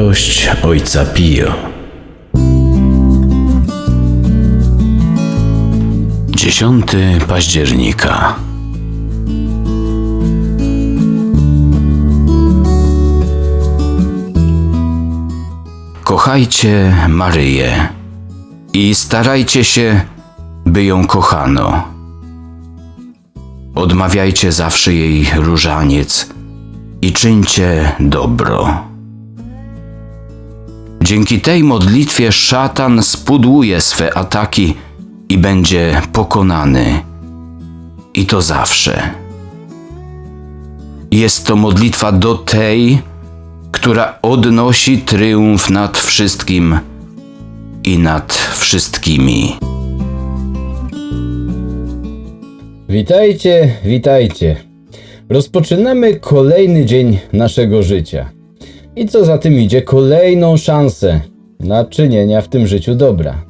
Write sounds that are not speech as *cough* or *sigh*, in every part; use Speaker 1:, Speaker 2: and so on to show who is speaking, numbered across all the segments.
Speaker 1: Mądrość Ojca Pio. Dziesiąty października. Kochajcie Maryję i starajcie się, by ją kochano. Odmawiajcie zawsze jej różaniec i czyńcie dobro. Dzięki tej modlitwie szatan spudłuje swe ataki i będzie pokonany. I to zawsze. Jest to modlitwa do tej, która odnosi triumf nad wszystkim i nad wszystkimi.
Speaker 2: Witajcie, witajcie. Rozpoczynamy kolejny dzień naszego życia. I co za tym idzie, kolejną szansę na czynienia w tym życiu dobra.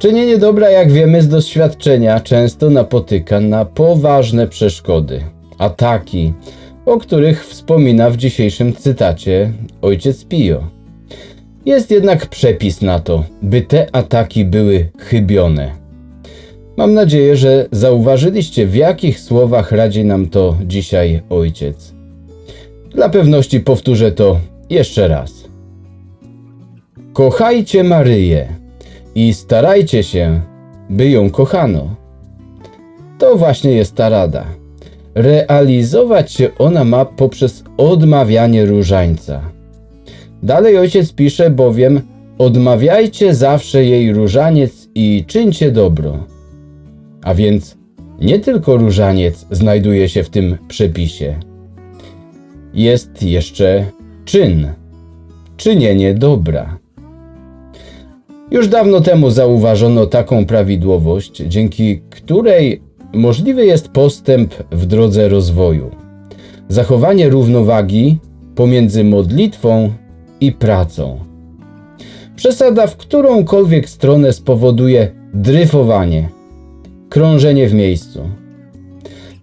Speaker 2: Czynienie dobra, jak wiemy z doświadczenia, często napotyka na poważne przeszkody, ataki, o których wspomina w dzisiejszym cytacie ojciec Pio. Jest jednak przepis na to, by te ataki były chybione. Mam nadzieję, że zauważyliście, w jakich słowach radzi nam to dzisiaj ojciec. Dla pewności powtórzę to jeszcze raz. Kochajcie Maryję i starajcie się, by ją kochano. To właśnie jest ta rada. Realizować się ona ma poprzez odmawianie różańca. Dalej ojciec pisze bowiem: Odmawiajcie zawsze jej różaniec i czyńcie dobro. A więc nie tylko różaniec znajduje się w tym przepisie. Jest jeszcze czyn, czynienie dobra. Już dawno temu zauważono taką prawidłowość, dzięki której możliwy jest postęp w drodze rozwoju. Zachowanie równowagi pomiędzy modlitwą i pracą. Przesada w którąkolwiek stronę spowoduje dryfowanie, krążenie w miejscu.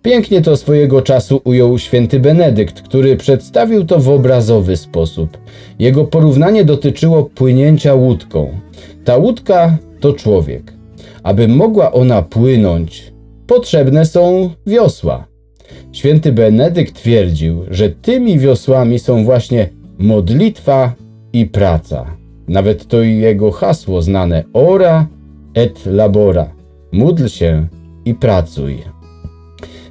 Speaker 2: Pięknie to swojego czasu ujął święty Benedykt, który przedstawił to w obrazowy sposób. Jego porównanie dotyczyło płynięcia łódką. Ta łódka to człowiek. Aby mogła ona płynąć, potrzebne są wiosła. Święty Benedykt twierdził, że tymi wiosłami są właśnie modlitwa i praca. Nawet to jego hasło znane ora et labora. Módl się i pracuj.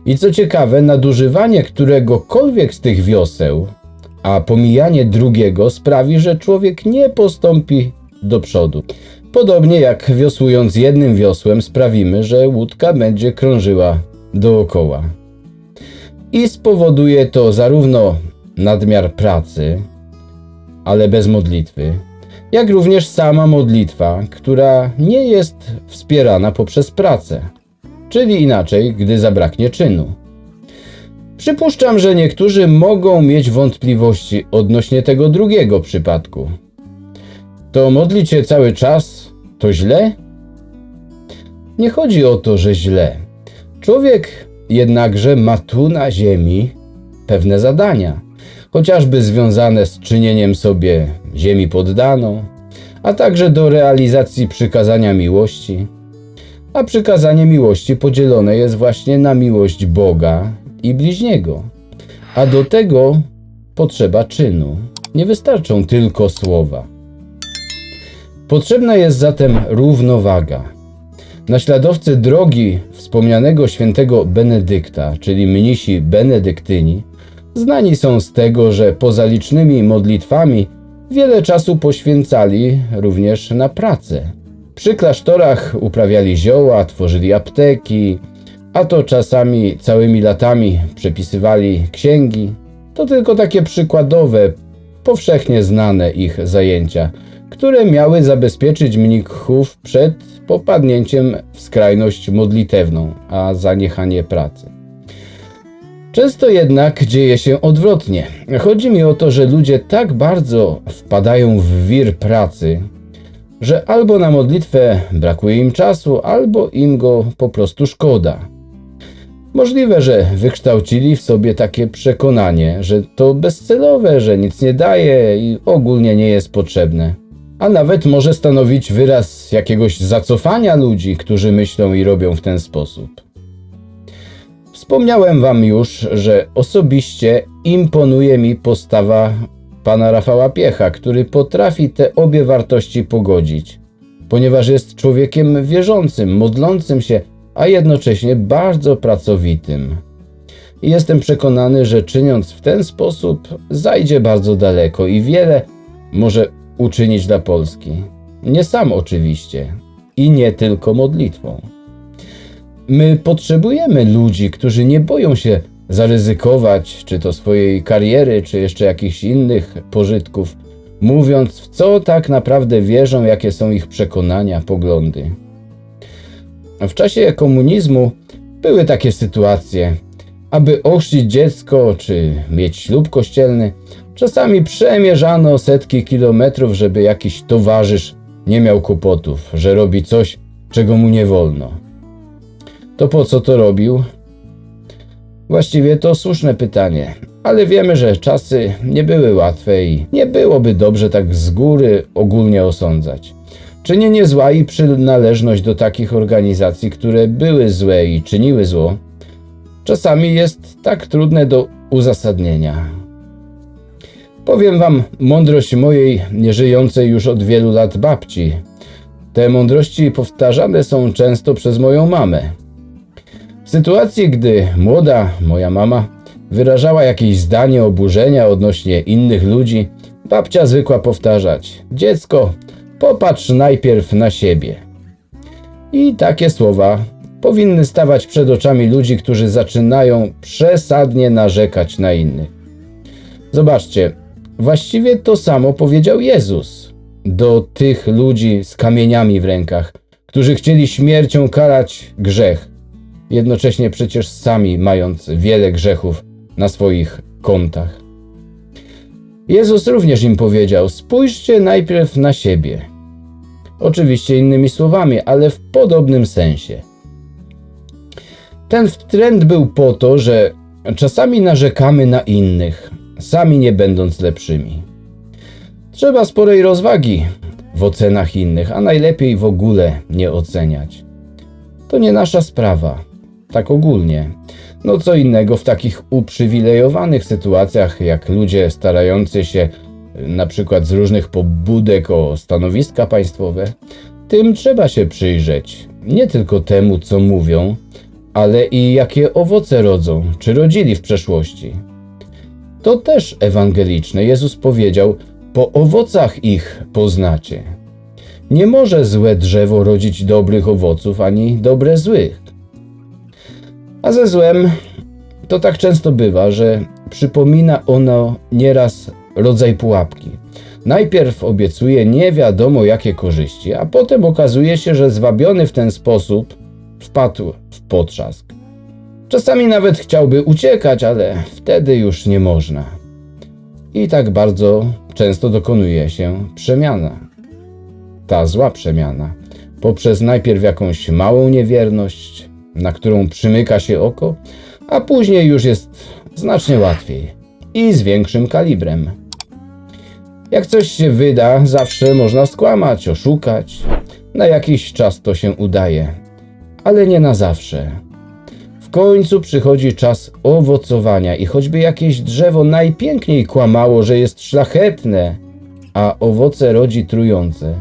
Speaker 2: I co ciekawe, nadużywanie któregokolwiek z tych wioseł, a pomijanie drugiego sprawi, że człowiek nie postąpi do przodu. Podobnie jak wiosłując jednym wiosłem sprawimy, że łódka będzie krążyła dookoła. I spowoduje to zarówno nadmiar pracy, ale bez modlitwy, jak również sama modlitwa, która nie jest wspierana poprzez pracę, czyli inaczej, gdy zabraknie czynu. Przypuszczam, że niektórzy mogą mieć wątpliwości odnośnie tego drugiego przypadku. To modlić się cały czas to źle? Nie chodzi o to, że źle. Człowiek jednakże ma tu na ziemi pewne zadania, chociażby związane z czynieniem sobie ziemi poddaną, a także do realizacji przykazania miłości. A przykazanie miłości podzielone jest właśnie na miłość Boga i bliźniego. A do tego potrzeba czynu. Nie wystarczą tylko słowa. Potrzebna jest zatem równowaga. Naśladowcy drogi wspomnianego świętego Benedykta, czyli mnisi benedyktyni, znani są z tego, że poza licznymi modlitwami wiele czasu poświęcali również na pracę. Przy klasztorach uprawiali zioła, tworzyli apteki, a to czasami całymi latami przepisywali księgi. To tylko takie przykładowe, powszechnie znane ich zajęcia, które miały zabezpieczyć mnichów przed popadnięciem w skrajność modlitewną, a zaniechanie pracy. Często jednak dzieje się odwrotnie. Chodzi mi o to, że ludzie tak bardzo wpadają w wir pracy, że albo na modlitwę brakuje im czasu, albo im go po prostu szkoda. Możliwe, że wykształcili w sobie takie przekonanie, że to bezcelowe, że nic nie daje i ogólnie nie jest potrzebne. A nawet może stanowić wyraz jakiegoś zacofania ludzi, którzy myślą i robią w ten sposób. Wspomniałem wam już, że osobiście imponuje mi postawa pana Rafała Piecha, który potrafi te obie wartości pogodzić, ponieważ jest człowiekiem wierzącym, modlącym się, a jednocześnie bardzo pracowitym. I jestem przekonany, że czyniąc w ten sposób, zajdzie bardzo daleko i wiele może uczynić dla Polski. Nie sam oczywiście i nie tylko modlitwą. My potrzebujemy ludzi, którzy nie boją się zaryzykować, czy to swojej kariery, czy jeszcze jakichś innych pożytków, mówiąc, w co tak naprawdę wierzą, jakie są ich przekonania, poglądy. W czasie komunizmu były takie sytuacje. Aby ochrzcić dziecko czy mieć ślub kościelny, czasami przemierzano setki kilometrów, żeby jakiś towarzysz nie miał kłopotów, że robi coś, czego mu nie wolno. To po co to robił? Właściwie to słuszne pytanie, ale wiemy, że czasy nie były łatwe i nie byłoby dobrze tak z góry ogólnie osądzać. Czynienie zła i przynależność do takich organizacji, które były złe i czyniły zło, czasami jest tak trudne do uzasadnienia. Powiem wam mądrość mojej nieżyjącej już od wielu lat babci. Te mądrości powtarzane są często przez moją mamę. W sytuacji, gdy młoda moja mama wyrażała jakieś zdanie oburzenia odnośnie innych ludzi, babcia zwykła powtarzać: Dziecko, popatrz najpierw na siebie. I takie słowa powinny stawać przed oczami ludzi, którzy zaczynają przesadnie narzekać na innych. Zobaczcie, właściwie to samo powiedział Jezus do tych ludzi z kamieniami w rękach, którzy chcieli śmiercią karać grzech, jednocześnie przecież sami mając wiele grzechów na swoich kontach. Jezus również im powiedział: Spójrzcie najpierw na siebie. Oczywiście innymi słowami, ale w podobnym sensie. Ten trend był po to, że czasami narzekamy na innych, sami nie będąc lepszymi. Trzeba sporej rozwagi w ocenach innych, a najlepiej w ogóle nie oceniać. To nie nasza sprawa, tak ogólnie. No co innego w takich uprzywilejowanych sytuacjach, jak ludzie starający się y, na przykład z różnych pobudek o stanowiska państwowe, tym trzeba się przyjrzeć. Nie tylko temu, co mówią, ale i jakie owoce rodzą, czy rodzili w przeszłości. To też ewangeliczne. Jezus powiedział: Po owocach ich poznacie. Nie może złe drzewo rodzić dobrych owoców, ani dobre złych. A ze złem to tak często bywa, że przypomina ono nieraz rodzaj pułapki. Najpierw obiecuje nie wiadomo jakie korzyści, a potem okazuje się, że zwabiony w ten sposób wpadł w potrzask. Czasami nawet chciałby uciekać, ale wtedy już nie można. I tak bardzo często dokonuje się przemiana. Ta zła przemiana, poprzez najpierw jakąś małą niewierność, na którą przymyka się oko, a później już jest znacznie łatwiej i z większym kalibrem. Jak coś się wyda, zawsze można skłamać, oszukać. Na jakiś czas to się udaje, ale nie na zawsze. W końcu przychodzi czas owocowania i choćby jakieś drzewo najpiękniej kłamało, że jest szlachetne, a owoce rodzi trujące,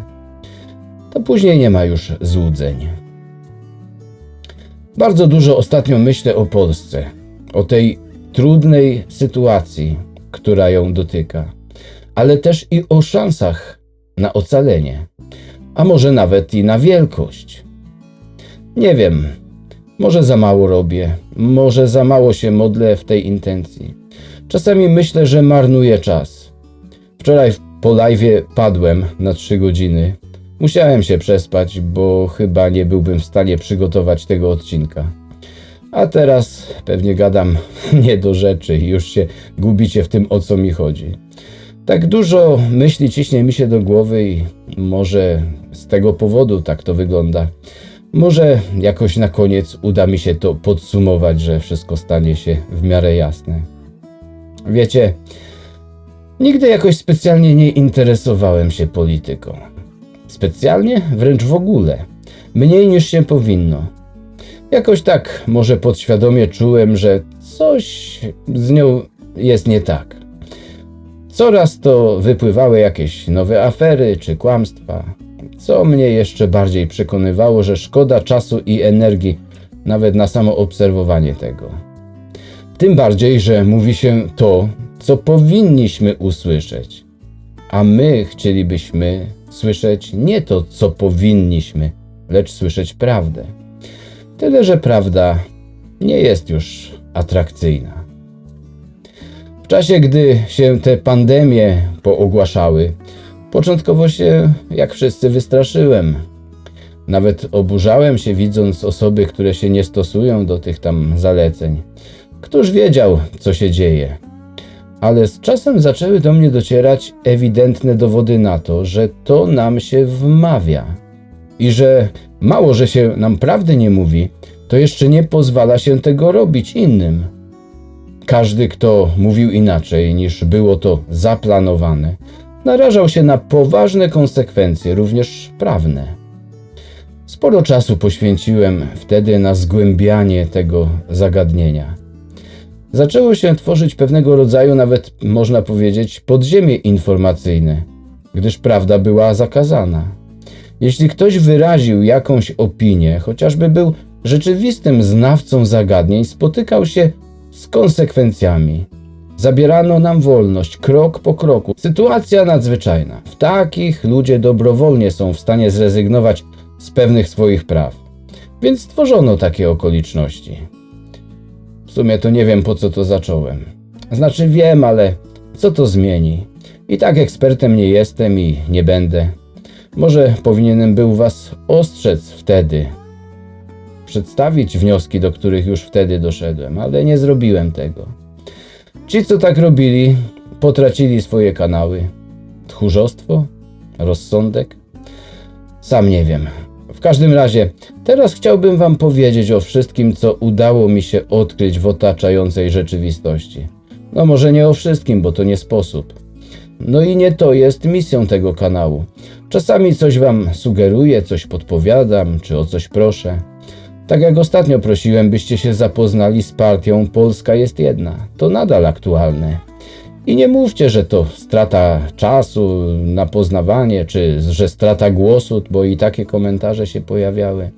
Speaker 2: to później nie ma już złudzeń. Bardzo dużo ostatnio myślę o Polsce, o tej trudnej sytuacji, która ją dotyka, ale też i o szansach na ocalenie, a może nawet i na wielkość. Nie wiem, może za mało robię, może za mało się modlę w tej intencji. Czasami myślę, że marnuję czas. Wczoraj po live padłem na 3 godziny. Musiałem się przespać, bo chyba nie byłbym w stanie przygotować tego odcinka. A teraz pewnie gadam *laughs* nie do rzeczy i już się gubicie w tym, o co mi chodzi. Tak dużo myśli ciśnie mi się do głowy i może z tego powodu tak to wygląda. Może jakoś na koniec uda mi się to podsumować, że wszystko stanie się w miarę jasne. Wiecie, nigdy jakoś specjalnie nie interesowałem się polityką. Specjalnie, wręcz w ogóle. Mniej niż się powinno. Jakoś tak, może podświadomie czułem, że coś z nią jest nie tak. Coraz to wypływały jakieś nowe afery czy kłamstwa, co mnie jeszcze bardziej przekonywało, że szkoda czasu i energii nawet na samo obserwowanie tego. Tym bardziej, że mówi się to, co powinniśmy usłyszeć, a my chcielibyśmy słyszeć nie to, co powinniśmy, lecz słyszeć prawdę. Tyle, że prawda nie jest już atrakcyjna. W czasie, gdy się te pandemie poogłaszały, początkowo się, jak wszyscy, wystraszyłem. Nawet oburzałem się, widząc osoby, które się nie stosują do tych tam zaleceń. Któż wiedział, co się dzieje? Ale z czasem zaczęły do mnie docierać ewidentne dowody na to, że to nam się wmawia i że mało, że się nam prawdy nie mówi, to jeszcze nie pozwala się tego robić innym. Każdy, kto mówił inaczej niż było to zaplanowane, narażał się na poważne konsekwencje, również prawne. Sporo czasu poświęciłem wtedy na zgłębianie tego zagadnienia. Zaczęło się tworzyć pewnego rodzaju, nawet można powiedzieć, podziemie informacyjne, gdyż prawda była zakazana. Jeśli ktoś wyraził jakąś opinię, chociażby był rzeczywistym znawcą zagadnień, spotykał się z konsekwencjami. Zabierano nam wolność krok po kroku. Sytuacja nadzwyczajna. W takich ludzie dobrowolnie są w stanie zrezygnować z pewnych swoich praw. Więc stworzono takie okoliczności. W sumie to nie wiem po co to zacząłem. Znaczy wiem, ale co to zmieni? I tak ekspertem nie jestem i nie będę. Może powinienem był was ostrzec wtedy, przedstawić wnioski, do których już wtedy doszedłem, ale nie zrobiłem tego. Ci, co tak robili, potracili swoje kanały. Tchórzostwo? Rozsądek? Sam nie wiem. Każdym razie, teraz chciałbym Wam powiedzieć o wszystkim, co udało mi się odkryć w otaczającej rzeczywistości. No, może nie o wszystkim, bo to nie sposób. No i nie to jest misją tego kanału. Czasami coś Wam sugeruję, coś podpowiadam, czy o coś proszę. Tak jak ostatnio prosiłem, byście się zapoznali z partią Polska jest jedna. To nadal aktualne. I nie mówcie, że to strata czasu na poznawanie, czy że strata głosu, bo i takie komentarze się pojawiały.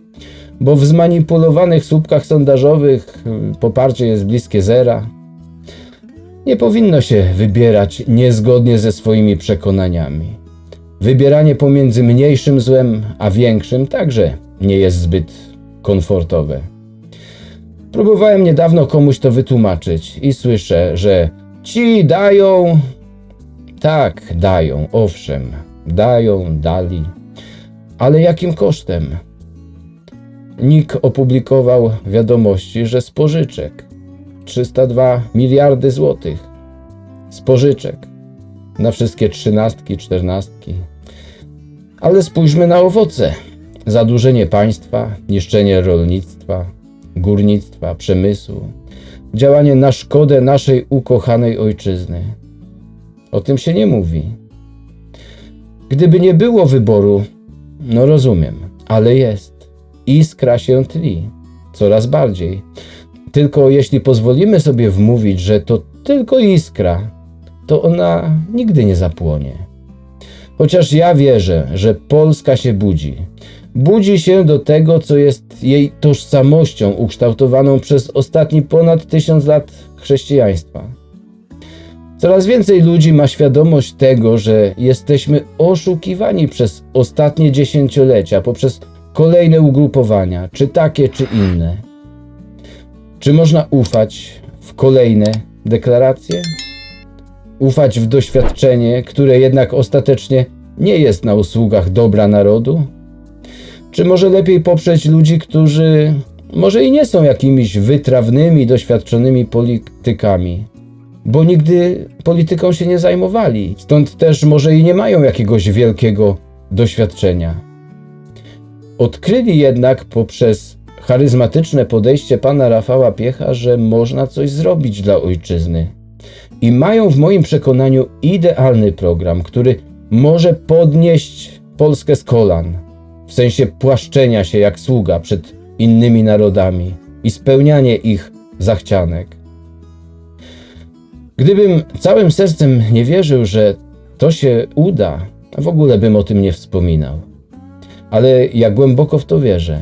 Speaker 2: Bo w zmanipulowanych słupkach sondażowych y, poparcie jest bliskie zera. Nie powinno się wybierać niezgodnie ze swoimi przekonaniami. Wybieranie pomiędzy mniejszym złem a większym także nie jest zbyt komfortowe. Próbowałem niedawno komuś to wytłumaczyć i słyszę, że ci dają. Tak, dają, owszem, dają, dali. Ale jakim kosztem? NIK opublikował wiadomości, że z pożyczek 302 miliardy złotych. Z pożyczek na wszystkie trzynastki, czternastki. Ale spójrzmy na owoce zadłużenie państwa, niszczenie rolnictwa, górnictwa, przemysłu, działanie na szkodę naszej ukochanej ojczyzny. O tym się nie mówi. Gdyby nie było wyboru, no rozumiem, ale jest. Iskra się tli, coraz bardziej. Tylko jeśli pozwolimy sobie wmówić, że to tylko iskra, to ona nigdy nie zapłonie. Chociaż ja wierzę, że Polska się budzi, budzi się do tego, co jest jej tożsamością ukształtowaną przez ostatni ponad tysiąc lat chrześcijaństwa. Coraz więcej ludzi ma świadomość tego, że jesteśmy oszukiwani przez ostatnie dziesięciolecia poprzez kolejne ugrupowania, czy takie, czy inne. Czy można ufać w kolejne deklaracje? Ufać w doświadczenie, które jednak ostatecznie nie jest na usługach dobra narodu? Czy może lepiej poprzeć ludzi, którzy może i nie są jakimiś wytrawnymi, doświadczonymi politykami, bo nigdy polityką się nie zajmowali, stąd też może i nie mają jakiegoś wielkiego doświadczenia. Odkryli jednak poprzez charyzmatyczne podejście pana Rafała Piecha, że można coś zrobić dla ojczyzny. I mają w moim przekonaniu idealny program, który może podnieść Polskę z kolan, w sensie płaszczenia się jak sługa przed innymi narodami i spełnianie ich zachcianek. Gdybym całym sercem nie wierzył, że to się uda, w ogóle bym o tym nie wspominał. Ale ja głęboko w to wierzę.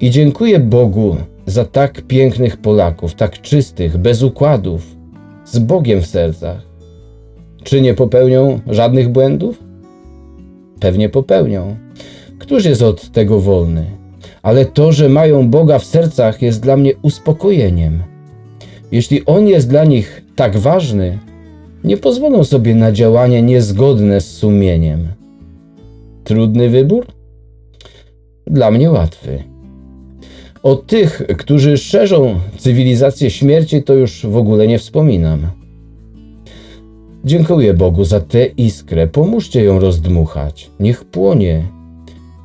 Speaker 2: I dziękuję Bogu za tak pięknych Polaków, tak czystych, bez układów, z Bogiem w sercach. Czy nie popełnią żadnych błędów? Pewnie popełnią. Któż jest od tego wolny? Ale to, że mają Boga w sercach, jest dla mnie uspokojeniem. Jeśli On jest dla nich tak ważny, nie pozwolą sobie na działanie niezgodne z sumieniem. Trudny wybór? Dla mnie łatwy. O tych, którzy szerzą cywilizację śmierci, to już w ogóle nie wspominam. Dziękuję Bogu za tę iskrę. Pomóżcie ją rozdmuchać. Niech płonie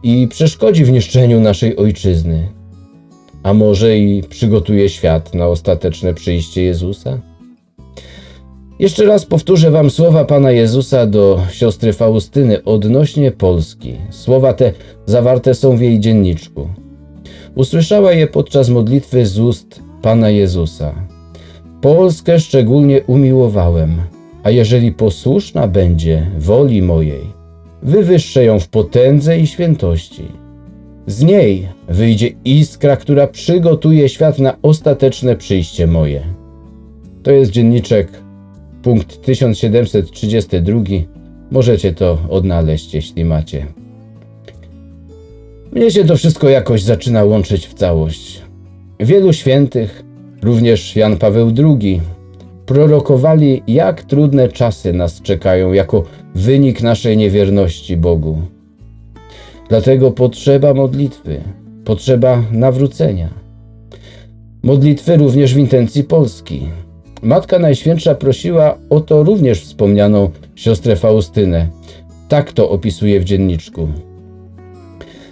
Speaker 2: i przeszkodzi w niszczeniu naszej ojczyzny. A może i przygotuje świat na ostateczne przyjście Jezusa? Jeszcze raz powtórzę Wam słowa Pana Jezusa do siostry Faustyny odnośnie Polski. Słowa te zawarte są w jej dzienniczku. Usłyszała je podczas modlitwy z ust Pana Jezusa. Polskę szczególnie umiłowałem, a jeżeli posłuszna będzie woli mojej, wywyższę ją w potędze i świętości. Z niej wyjdzie iskra, która przygotuje świat na ostateczne przyjście moje. To jest dzienniczek, punkt 1732. Możecie to odnaleźć, jeśli macie. Mnie się to wszystko jakoś zaczyna łączyć w całość. Wielu świętych, również Jan Paweł II, prorokowali, jak trudne czasy nas czekają jako wynik naszej niewierności Bogu. Dlatego potrzeba modlitwy, potrzeba nawrócenia. Modlitwy również w intencji Polski. Matka Najświętsza prosiła o to również wspomnianą siostrę Faustynę. Tak to opisuje w dzienniczku.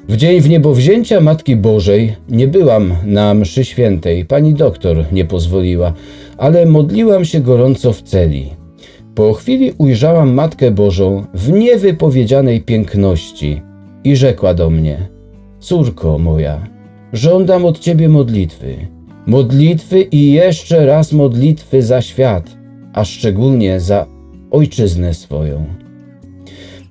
Speaker 2: W dzień wniebowzięcia Matki Bożej nie byłam na mszy świętej, pani doktor nie pozwoliła, ale modliłam się gorąco w celi. Po chwili ujrzałam Matkę Bożą w niewypowiedzianej piękności i rzekła do mnie: Córko moja, żądam od ciebie modlitwy. Modlitwy i jeszcze raz modlitwy za świat, a szczególnie za ojczyznę swoją.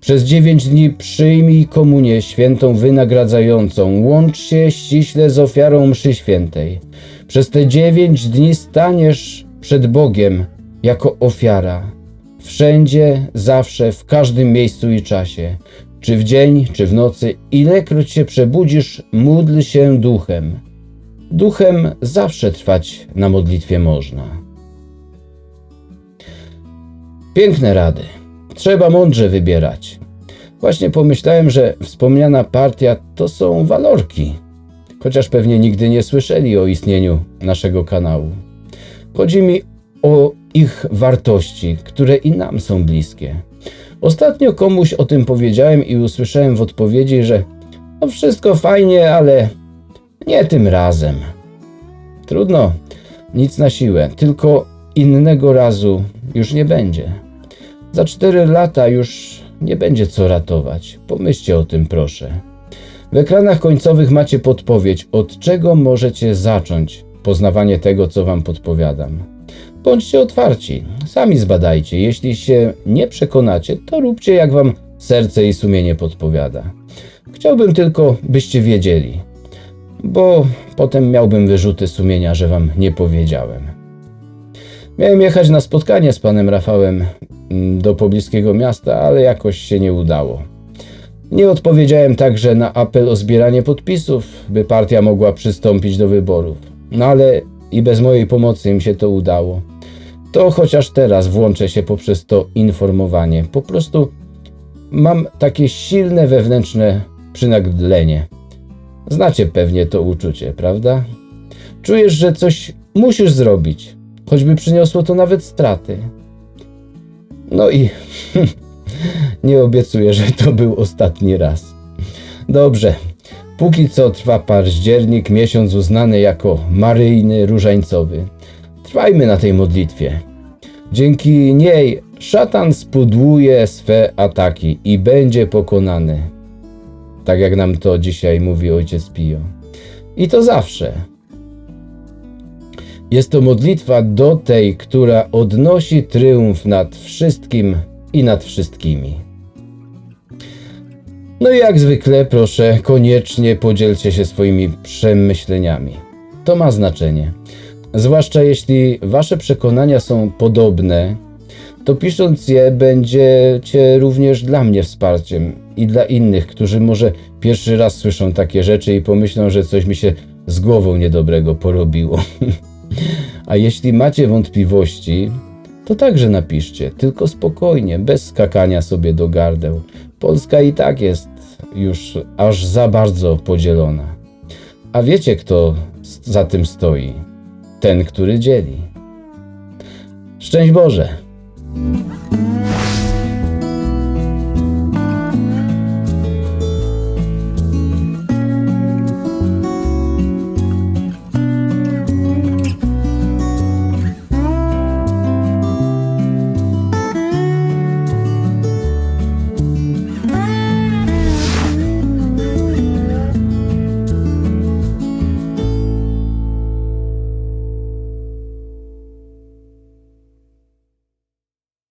Speaker 2: Przez dziewięć dni przyjmij komunię świętą wynagradzającą, łącz się ściśle z ofiarą mszy świętej. Przez te dziewięć dni staniesz przed Bogiem jako ofiara. Wszędzie, zawsze, w każdym miejscu i czasie. Czy w dzień, czy w nocy, ilekroć się przebudzisz, módl się duchem. Duchem zawsze trwać na modlitwie można. Piękne rady. Trzeba mądrze wybierać. Właśnie pomyślałem, że wspomniana partia to są walorki, chociaż pewnie nigdy nie słyszeli o istnieniu naszego kanału. Chodzi mi o ich wartości, które i nam są bliskie. Ostatnio komuś o tym powiedziałem i usłyszałem w odpowiedzi, że no wszystko fajnie, ale nie tym razem. Trudno, nic na siłę, tylko innego razu już nie będzie. Za cztery lata już nie będzie co ratować. Pomyślcie o tym, proszę. W ekranach końcowych macie podpowiedź, od czego możecie zacząć poznawanie tego, co Wam podpowiadam. Bądźcie otwarci, sami zbadajcie. Jeśli się nie przekonacie, to róbcie jak Wam serce i sumienie podpowiada. Chciałbym tylko, byście wiedzieli, bo potem miałbym wyrzuty sumienia, że Wam nie powiedziałem. Miałem jechać na spotkanie z panem Rafałem mm, do pobliskiego miasta, ale jakoś się nie udało. Nie odpowiedziałem także na apel o zbieranie podpisów, by partia mogła przystąpić do wyborów. No ale i bez mojej pomocy im się to udało. To chociaż teraz włączę się poprzez to informowanie. Po prostu mam takie silne wewnętrzne przynaglenie. Znacie pewnie to uczucie, prawda? Czujesz, że coś musisz zrobić, choćby przyniosło to nawet straty. No i *laughs* nie obiecuję, że to był ostatni raz. Dobrze, Póki co trwa październik, miesiąc uznany jako maryjny, różańcowy. Trwajmy na tej modlitwie. Dzięki niej szatan spudłuje swe ataki i będzie pokonany. Tak jak nam to dzisiaj mówi ojciec Pio. I to zawsze. Jest to modlitwa do tej, która odnosi triumf nad wszystkim i nad wszystkimi. No i jak zwykle, proszę, koniecznie podzielcie się swoimi przemyśleniami. To ma znaczenie. Zwłaszcza jeśli wasze przekonania są podobne, to pisząc je będziecie również dla mnie wsparciem i dla innych, którzy może pierwszy raz słyszą takie rzeczy i pomyślą, że coś mi się z głową niedobrego porobiło. *laughs* A jeśli macie wątpliwości, to także napiszcie, tylko spokojnie, bez skakania sobie do gardeł. Polska i tak jest już aż za bardzo podzielona. A wiecie, kto za tym stoi? Ten, który dzieli. Szczęść Boże!